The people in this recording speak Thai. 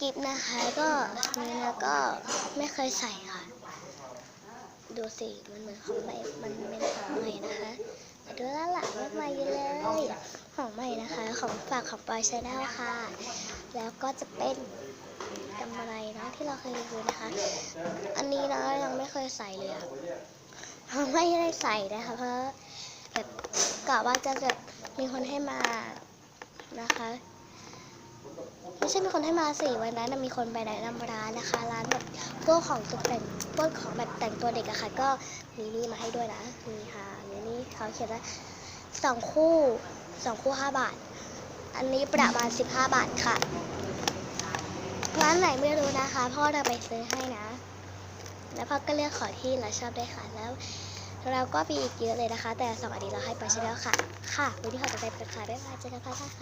กิฟนะคะก็นี่นะก็ไม่เคยใส่ค่ะ ดูสิ มันเหมือนของใหม่ มันเป็นของใหม่นะคะดูแล้วหลังมากมายอยู่เลย ของใหม่นะคะ ของฝากของปอยชาแนลค่ะ แล้วก็จะเป็นกำไรเนาะที่เราเคยรีวิวนะคะ อันนี้นะยังไม่เคยใส่เลยอะไม่ได้ใส่นะคะเพราะแบบกะว่าจะแบบมีคนให้มา นะคะ ไม่ใช่มีคนให้มาสิวันนั้นนะมีคนไปแนะนำร้านนะคะ ร้านแบบพวกของตกแต่งพวกของแบบแต่งตัวเด็กอะค่ะ ก็มีนี่มาให้ด้วยนะนี่ค่ะนี่นี่เขาเขียนว่าสองคู่สองคู่ห้าบาท อันนี้ประมาณสิบห้าบาทค่ะร้านไหนไม่รู้นะคะ พ่อเราไปซื้อให้นะ แล้วพ่อก็เลือกของที่เราชอบได้ค่ะแล้ว เราก็มีอีกเยอะเลยนะคะ แต่สองอันนี้เราให้ไปใช่แล้วค่ะ ค่ะวันนี้ขอตัวไปเป็นค่ะบ๊ายบายเจอกันค่ะค่ะ